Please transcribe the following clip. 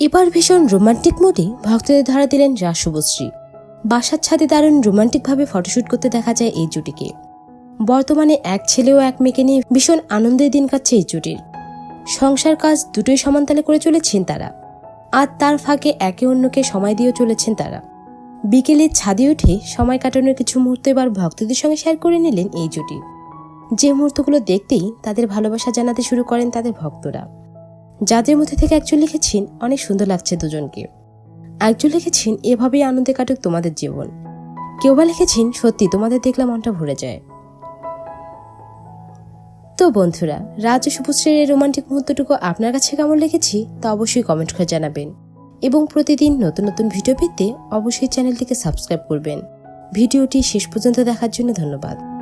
এবার ভীষণ রোমান্টিক মোডে ভক্তদের ধরা দিলেন রাজ শুভশ্রী। বাসার ছাদে দারুণ রোমান্টিকভাবে ফটোশ্যুট করতে দেখা যায় এই জুটিকে। বর্তমানে এক ছেলে ও এক মেয়েকে নিয়ে ভীষণ আনন্দের দিন কাটছে এই জুটির। সংসার কাজ দুটোই সমানতালে করে চলেছেন তারা। আর তার ফাঁকে একে অন্যকে সময় দিয়েও চলেছেন তারা। বিকেলে ছাদে উঠে সময় কাটানোর কিছু মুহূর্ত এবার ভক্তদের সঙ্গে শেয়ার করে নিলেন এই জুটি। যে মুহূর্তগুলো দেখতেই তাদের ভালোবাসা জানাতে শুরু করেন তাদের ভক্তরা। যাদের মধ্যে থেকে একজন লিখেছেন, অনেক সুন্দর লাগছে দুজনকে। একজন লিখেছেন, এভাবেই আনন্দে কাটুক তোমাদের জীবন। কেউ বা লিখেছেন, সত্যি, তোমাদের দেখলে মনটা ভরে যায়। তো বন্ধুরা, রাজ শুভশ্রীর এই রোমান্টিক মুহূর্তটুকু আপনার কাছে কেমন লেগেছে, তা অবশ্যই কমেন্ট করে জানাবেন। এবং প্রতিদিন নতুন নতুন ভিডিও পেতে অবশ্যই চ্যানেলটিকে সাবস্ক্রাইব করবেন। ভিডিওটি শেষ পর্যন্ত দেখার জন্য ধন্যবাদ।